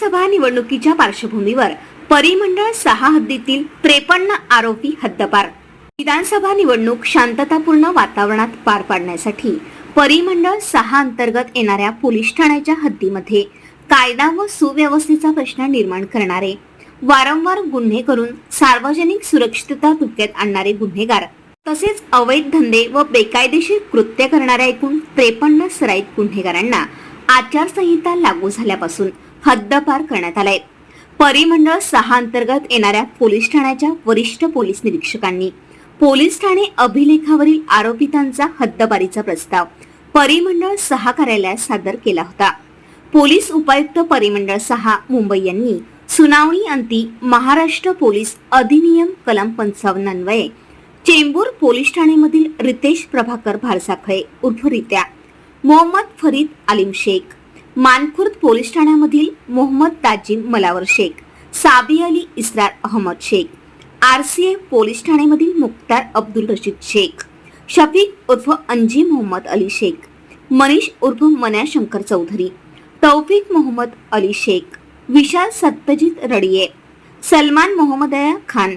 विधानसभा निवडणुकीच्या पार्श्वभूमीवर परिमंडळ सहा हद्दीतील त्रेपन्न आरोपी हद्दपार. विधानसभा निवडणूक शांततापूर्ण वातावरणात पार पाडण्यासाठी परिमंडळ सहा अंतर्गत येणाऱ्या पोलीस ठाण्याच्या हद्दीमध्ये कायदा व सुव्यवस्थेचा प्रश्न निर्माण करणारे वारंवार गुन्हे करून सार्वजनिक सुरक्षितता धोक्यात आणणारे गुन्हेगार तसेच अवैध धंदे व बेकायदेशीर कृत्य करणाऱ्या एकूण त्रेपन्न सराईत गुन्हेगारांना आचारसंहिता लागू झाल्यापासून हद्दपार करण्यात आलाय. परिमंडळ सहा अंतर्गत येणाऱ्या पोलीस ठाण्याच्या वरिष्ठ पोलीस निरीक्षकांनी. पोलीस ठाणे अभिलेखावरील आरोपितांचा हद्दपारीचा प्रस्ताव परिमंडळ सहा कार्यालयात सादर केला होता. पोलीस उपायुक्त परिमंडळ सहा मुंबई यांनी सुनावणी अंती महाराष्ट्र पोलीस अधिनियम कलम पंचावन्न अन्वये चेंबूर पोलीस ठाणेमधील रितेश प्रभाकर भारसाखळे उर्फ Ritya Mohammad Farid Alim Shaikh Mankhurd police ठाण्यामधील Mohammad Tajim Malawar Shaikh Sabi Ali Israr Ahmad Shaikh R C A police ठाण्यामधील Mukhtar Abdul Rashid Shaikh Shafiq उर्फ अंजी मोहम्मद अली शेख मनीष उर्फ मन्या शंकर चौधरी तौफिक मोहम्मद अली शेख विशाल सत्यजित रडिये सलमान मोहम्मदया खान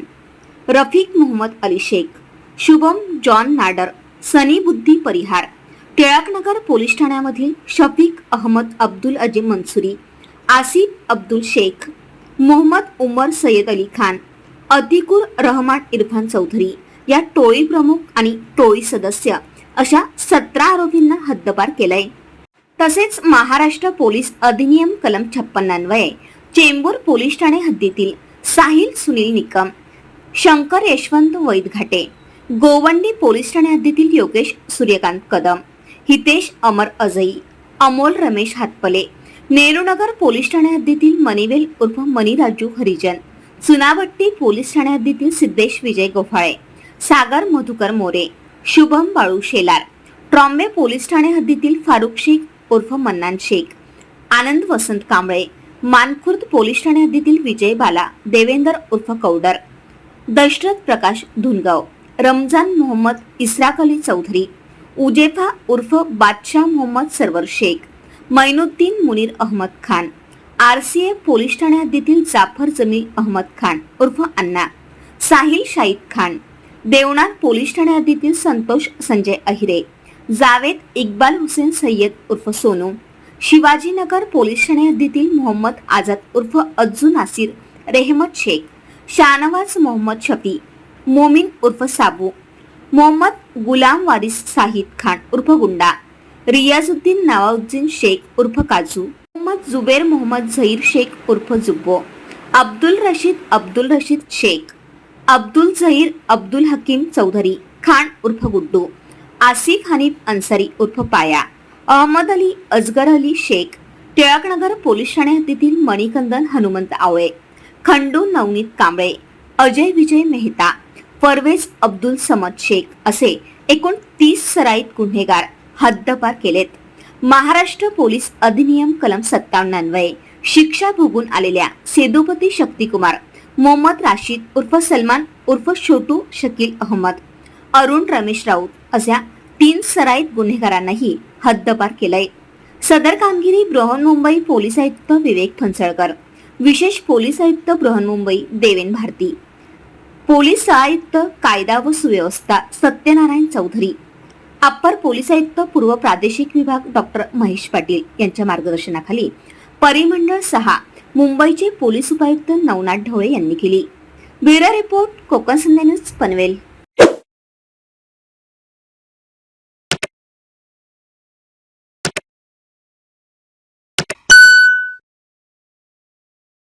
रफीक मोहम्मद अली शेख शुभम जॉन नाडर सनी बुद्धी परिहार टिळकनगर पोलीस ठाण्यामधील शफीक अहमद अब्दुल अजीम मंसुरी आसिफ अब्दुल शेख मोहम्मद उमर सय्यद अली खान अतिकुर रहमान इरफान चौधरी या टोळी प्रमुख आणि टोळी सदस्य अशा सतरा आरोपींना हद्दपार केलाय. तसेच महाराष्ट्र पोलीस अधिनियम कलम छप्पन्नान्वये चेंबूर पोलीस ठाणे हद्दीतील साहिल सुनील निकम शंकर यशवंत वैदघाटे गोवंडी पोलीस ठाणे हद्दीतील योगेश सूर्यकांत कदम हितेश अमर अजई अमोल रमेश हातपले नेहरूनगर पोलीस ठाणे हद्दीतील मणिवेल उर्फ मणिराजू हरिजन चुनाभट्टी पोलीस ठाणे हद्दीतील सिद्धेश विजय गोफाळे सागर मधुकर मोरे शुभम बाळू शेलार ट्रॉम्बे पोलीस ठाणे हद्दीतील फारुख शेख उर्फ मन्नान शेख आनंद वसंत कांबळे मानखुर्द पोलीस ठाणे हद्दीतील विजय बाला देवेंद्र उर्फ कौडर दशरथ प्रकाश धुनगाव रमजान मोहम्मद इस्राक अली चौधरी उजेफा उर्फ Badshah Mohammad Sarwar Shaikh Mainuddin Munir Ahmad Khan R C A police Thane हद्दीतील जाफर जमील अहमद खान उर्फ अण्णा साहिल शाहिद खान देवनाथ पोलीस ठाणे हद्दीतील संतोष संजय अहिरे जावेद इक्बाल हुसेन सय्यद उर्फ सोनू शिवाजीनगर पोलीस ठाणे हद्दीतील मोहम्मद आझाद उर्फ अज्जू नासिर रेहमत शेख शाहनवाज मोहम्मद शफी मोमीन उर्फ साबू मोहम्मद गुलाम वारिस साहिद खान उर्फ गुंडा रियाजुद्दीन नवाउद्दीन शेख उर्फ काजू मोहम्मद जुबेर मोहम्मद झहीर शेख उर्फ जुब्बो अब्दुल रशीद अब्दुल रशीद शेख अब्दुल झहीर अब्दुल हकीम चौधरी खान उर्फ गुड्डू आसिफ हनीफ अन्सारी उर्फ पाया अहमद अली अजगर अली शेख टिळकनगर पोलीस ठाणे हद्दीतील मणिकंदन हनुमंत आवळे खंडू नवनीत कांबळे अजय विजय मेहता परवेज अब्दुल समद शेख असे एकूण तीस सराईत गुन्हेगार हद्दपार केलेत. महाराष्ट्र पोलीस अधिनियम कलम सत्तावन्न अन्वये शिक्षा भोगून आलेल्या सेदुपती शक्तिकुमार मोहम्मद राशीद उर्फ सलमान उर्फ छोटू शकील अहमद अरुण रमेश राऊत अशा तीन सराईत गुन्हेगारांनाही हद्दपार केलंय. सदर कामगिरी बृहन्मुंबई पोलीस आयुक्त विवेक फणसळकर विशेष पोलीस आयुक्त बृहन्मुंबई देवेन भारती पोलीस आयुक्त कायदा व सुव्यवस्था सत्यनारायण चौधरी. अप्पर पोलीस आयुक्त पूर्व प्रादेशिक विभाग डॉक्टर महेश पाटील यांच्या मार्गदर्शनाखाली परिमंडळ सहा मुंबईचे पोलीस उपायुक्त नवनाथ ढवळे यांनी केली. Bureau report Konkan Sandhya news Panvel.